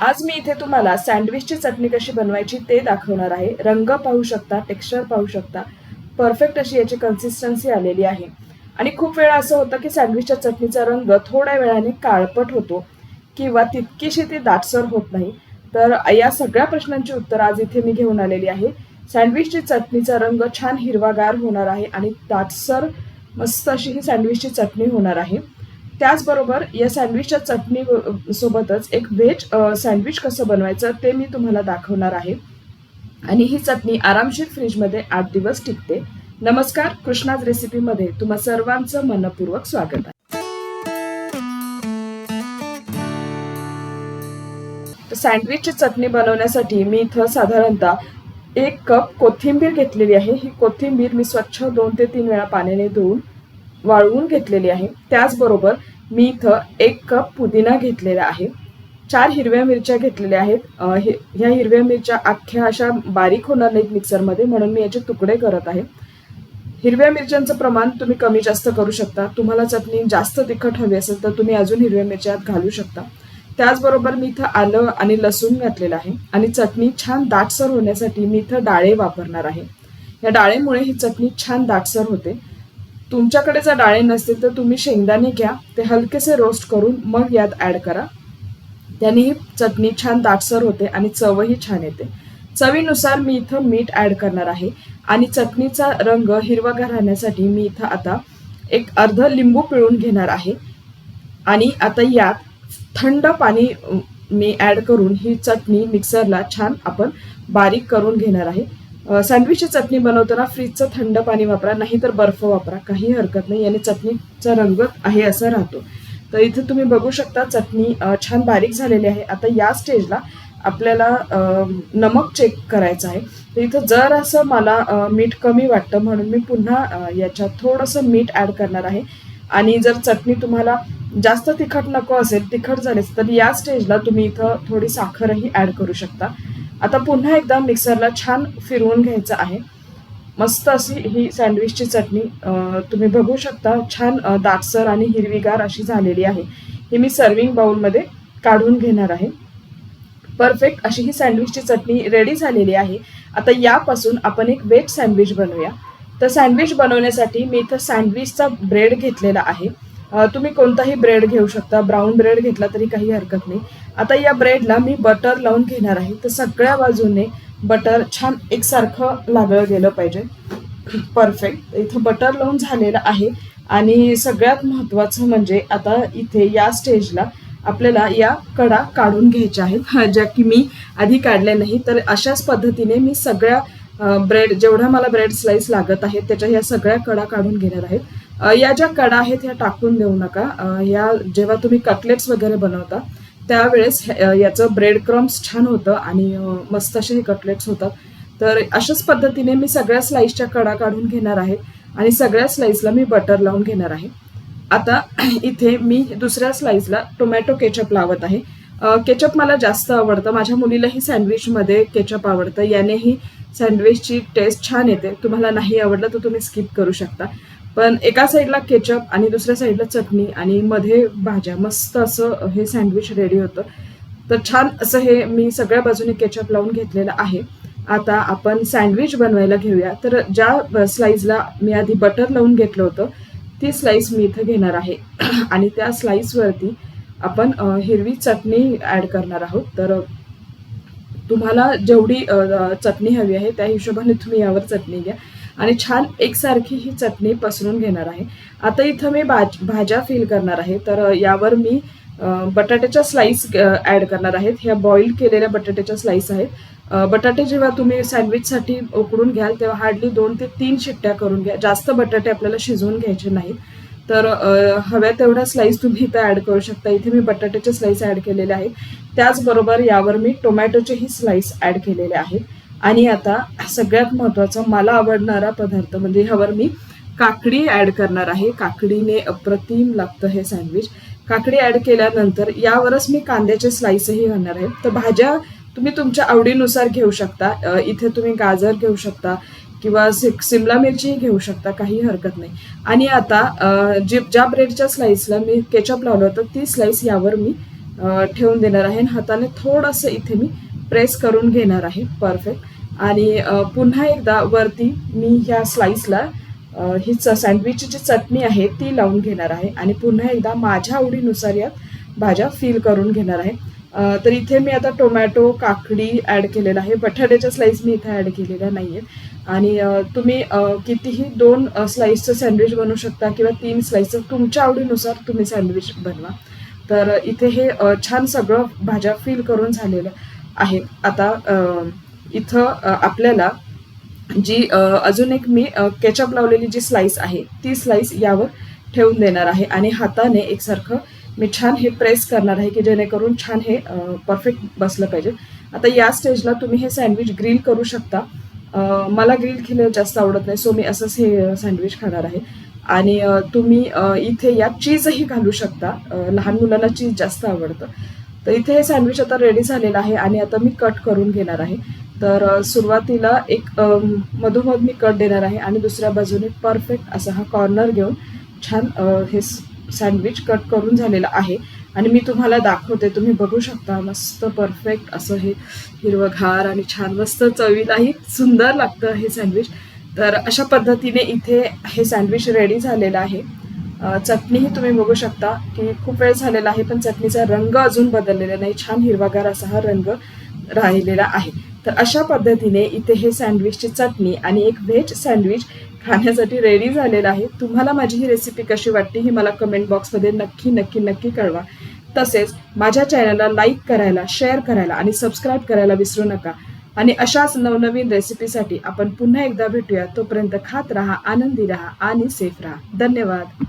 आज मी इथे तुम्हाला सँडविचची चटणी कशी बनवायची ते दाखवणार आहे. रंग पाहू शकता टेक्स्चर पाहू शकता. परफेक्ट अशी याची कन्सिस्टन्सी आलेली आहे. आणि खूप वेळा असं होतं की सँडविचच्या चटणीचा रंग थोड्या वेळाने काळपट होतो किंवा तितकीशी ती दाटसर होत नाही. तर या सगळ्या प्रश्नांची उत्तर आज इथे मी घेऊन आलेली आहे. सँडविचची चटणीचा रंग छान हिरवागार होणार आहे आणि दाटसर मस्त अशी ही सँडविचची चटणी होणार आहे. त्याचबरोबर या सँडविचच्या चटणी सोबतच एक व्हेज सँडविच कसं बनवायचं ते मी तुम्हाला दाखवणार आहे. आणि ही चटणी आरामशीर फ्रीजमध्ये आठ दिवस टिकते. नमस्कार कृष्णाज रेसिपीमध्ये तुम्हा सर्वांचं मनपूर्वक स्वागत आहे. सँडविचची चटणी बनवण्यासाठी मी इथं साधारणतः एक कप कोथिंबीर घेतलेली आहे. ही कोथिंबीर मी स्वच्छ दोन ते तीन वेळा पाण्याने धुवून वाळवून घेतलेली आहे. त्याचबरोबर मी इथं एक कप पुदिना घेतलेला आहे. चार हिरव्या मिरच्या घेतलेल्या आहेत. ह्या हिरव्या मिरच्या अख्ख्या अशा बारीक होणार नाहीत मिक्सरमध्ये म्हणून मी याचे तुकडे करत आहे. हिरव्या मिरच्यांचं प्रमाण तुम्ही कमी जास्त करू शकता. तुम्हाला चटणी जास्त तिखट हवी असेल तर तुम्ही अजून हिरव्या मिरच्या घालू शकता. त्याचबरोबर मी इथं आलं आणि लसूण घातलेलं आहे आणि चटणी छान दाटसर होण्यासाठी मी इथं डाळे वापरणार आहे. या डाळेमुळे ही चटणी छान दाटसर होते. तुमच्याकडे जर डाळे नसतील तर तुम्ही शेंगदाणे घ्या ते हलकेसे रोस्ट करून मग यात ॲड करा. त्याने ही चटणी छान दाटसर होते आणि चवही छान येते. चवीनुसार मी इथं मीठ ॲड करणार आहे आणि चटणीचा रंग हिरवागार राहण्यासाठी मी इथं आता एक अर्ध लिंबू पिळून घेणार आहे. आणि आता यात थंड पाणी मी ॲड करून ही चटणी मिक्सरला छान आपण बारीक करून घेणार आहे. सँडविचची चटणी बनवताना फ्रीजचं थंड पाणी वापरा नाहीतर बर्फ वापरा. काही हरकत नाही याने चटणीचा रंग आहे असा राहतो. तर इथे तुम्ही बघू शकता चटणी छान बारीक झालेली आहे. आता या स्टेजला आपल्याला नमक चेक करायचं आहे. तर इथं जर असं मला मीठ कमी वाटतं म्हणून मी पुन्हा याच्यात थोडंसं मीठ ॲड करणार आहे. आणि जर चटणी तुम्हाला जास्त तिखट नको असेल तिखट झालेच तर या स्टेजला तुम्ही इथं थोडी साखरही ॲड करू शकता. आता पुन्हा एकदा मिक्सरला छान फिरवून घ्यायचं आहे. मस्त अशी ही सँडविचची चटणी तुम्ही बघू शकता छान दाटसर आणि हिरवीगार अशी झालेली आहे. ही मी सर्विंग बाउलमध्ये काढून घेणार आहे. परफेक्ट अशी ही सँडविचची चटणी रेडी झालेली आहे. आता यापासून आपण एक वेज सँडविच बनवूया. तर सँडविच बनवण्यासाठी मी इथं सँडविचचा ब्रेड घेतलेला आहे. तुम्ही कोणताही ब्रेड घेऊ शकता. ब्राऊन ब्रेड घेतला तरी काही हरकत नाही. आता या ब्रेडला मी बटर लावून घेणार आहे. तर सगळ्या बाजूने बटर छान एकसारखं लागलं गेलं पाहिजे. परफेक्ट इथं बटर लावून झालेलं आहे. आणि सगळ्यात महत्त्वाचं म्हणजे आता इथे या स्टेजला आपल्याला या कडा काढून घ्यायच्या आहेत. ज्या की मी आधी काढल्या नाही. तर अशाच पद्धतीने मी सगळ्या ब्रेड जेवढ्या मला ब्रेड स्लाईस लागत आहेत त्याच्या ह्या सगळ्या कडा काढून घेणार आहेत या ज्या कडा आहेत ह्या टाकून देऊ नका. या जेव्हा तुम्ही कटलेट्स वगैरे बनवता त्यावेळेस हे- याचं ब्रेड क्रम्स छान होतं आणि मस्त असे हे कटलेट्स होतात. तर अशाच पद्धतीने मी सगळ्या स्लाईसच्या कडा काढून घेणार आहे आणि सगळ्या स्लाईसला मी बटर लावून घेणार आहे. आता इथे मी दुसऱ्या स्लाईसला टोमॅटो केचप लावत आहे. केचप मला जास्त आवडतं. माझ्या मुलीलाही सँडविचमध्ये केचप आवडतं. यानेही सँडविचची टेस्ट छान येते. तुम्हाला नाही आवडलं तर तुम्ही स्किप करू शकता. पण एका साईडला केचप आणि दुसऱ्या साईडला चटणी आणि मध्ये भाज्या. मस्त असं हे सँडविच रेडी होतं. तर छान असं हे मी सगळ्या बाजूने केचप लावून घेतलेलं आहे. आता आपण सँडविच बनवायला घेऊया. तर ज्या स्लाईजला मी आधी बटर लावून घेतलं होतं ती स्लाईस मी इथं घेणार आहे. आणि त्या स्लाईसवरती आपण हिरवी चटणी ॲड करणार आहोत. तर तुम्हाला जेवढी चटणी हवी आहे त्या हिशोबाने तुम्ही यावर चटणी घ्या. आणि छान एकसारखी ही चटणी पसरून घेणार आहे. आता इथं मी भाज भाज्या फिल करणार आहे. तर यावर मी बटाट्याच्या स्लाईस ॲड करणार आहेत. ह्या बॉईल केलेल्या बटाट्याच्या स्लाईस आहेत. बटाटे जेव्हा तुम्ही सँडविचसाठी उकडून घ्याल तेव्हा हार्डली दोन ते तीन शिट्ट्या करून घ्या. जास्त बटाटे आपल्याला शिजवून घ्यायचे नाहीत. तर हव्या तेवढ्या स्लाईस तुम्ही इथं ॲड करू शकता. इथे मी बटाट्याचे स्लाईस ॲड केलेले आहेत. त्याचबरोबर यावर मी टोमॅटोचेही स्लाईस ॲड केलेले आहेत. आणि आता सगळ्यात महत्त्वाचा मला आवडणारा पदार्थ म्हणजे ह्यावर मी काकडी ॲड करणार आहे. काकडीने अप्रतिम लागतं हे सँडविच. काकडी ॲड केल्यानंतर यावरच मी कांद्याचे स्लाइसही घालणार आहे. तर भाज्या तुम्ही तुमच्या आवडीनुसार घेऊ शकता. इथे तुम्ही गाजर घेऊ शकता किंवा सि- सिमला मिरचीही घेऊ शकता काही हरकत नाही. आणि आता जे ज्या ब्रेडच्या स्लाइसला मी केचअप लावलं होतं ती स्लाईस यावर मी ठेवून देणार आहे आणि हाताने थोडंसं इथे मी प्रेस करून घेणार आहे. परफेक्ट आणि पुन्हा एकदा वरती मी ह्या स्लाइसला ही च सँडविचची जी चटणी आहे ती लावून घेणार आहे. आणि पुन्हा एकदा माझ्या आवडीनुसार यात भाज्या फील करून घेणार आहे. तर इथे मी आता टोमॅटो काकडी ॲड केलेला आहे. बटाट्याच्या स्लाईस मी इथे ॲड केलेल्या नाही आहेत आणि तुम्ही कितीही दोन स्लाईसचं सँडविच बनवू शकता किंवा तीन स्लाईसचं तुमच्या आवडीनुसार तुम्ही सँडविच बनवा. तर इथे हे छान सगळं भाज्या फील करून झालेलं आहे. आता इथं आपल्याला जी अजून एक मी केचप लावलेली जी स्लाइस आहे ती स्लाइस यावर ठेवून देणार आहे आणि हाताने एकसारखं मी छान हे प्रेस करणार आहे की जेणेकरून छान हे परफेक्ट बसलं पाहिजे. आता या स्टेजला तुम्ही हे सँडविच ग्रिल करू शकता. मला ग्रिल केलेलं जास्त आवडत नाही सो मी असंच हे सँडविच खाणार आहे. आणि तुम्ही इथे यात चीजही घालू शकता. लहान मुलांना चीज जास्त आवडतं. तर इथे हे सँडविच आता रेडी झालेलं आहे आणि आता मी कट करून घेणार आहे. तर सुरुवातीला एक मधोमध मी कट देणार आहे आणि दुसऱ्या बाजूने परफेक्ट असा हा कॉर्नर घेऊन छान हे सँडविच कट करून झालेलं आहे. आणि मी तुम्हाला दाखवते तुम्ही बघू शकता मस्त परफेक्ट असं हे हिरवंगार आणि छान मस्त चवीलाही सुंदर लागतं हे सँडविच तर अशा पद्धतीने इथे हे सँडविच रेडी झालेलं आहे. चटणीही तुम्ही बघू शकता की खूप वेळ झालेला आहे पण चटणीचा रंग अजून बदललेला नाही. छान हिरवागार असा हा रंग राहिलेला आहे. तर अशा पद्धतीने इथे हे सँडविचची चटणी आणि एक व्हेज सँडविच खाण्यासाठी रेडी झालेलं आहे. तुम्हाला माझी ही रेसिपी कशी वाटते ही मला कमेंट बॉक्समध्ये नक्की नक्की नक्की कळवा. तसेच माझ्या चॅनलला लाईक करायला शेअर करायला आणि सबस्क्राईब करायला विसरू नका. आणि अशाच नवनवीन रेसिपीसाठी आपण पुन्हा एकदा भेटूया. तोपर्यंत खात राहा आनंदी राहा आणि सेफ राहा. धन्यवाद.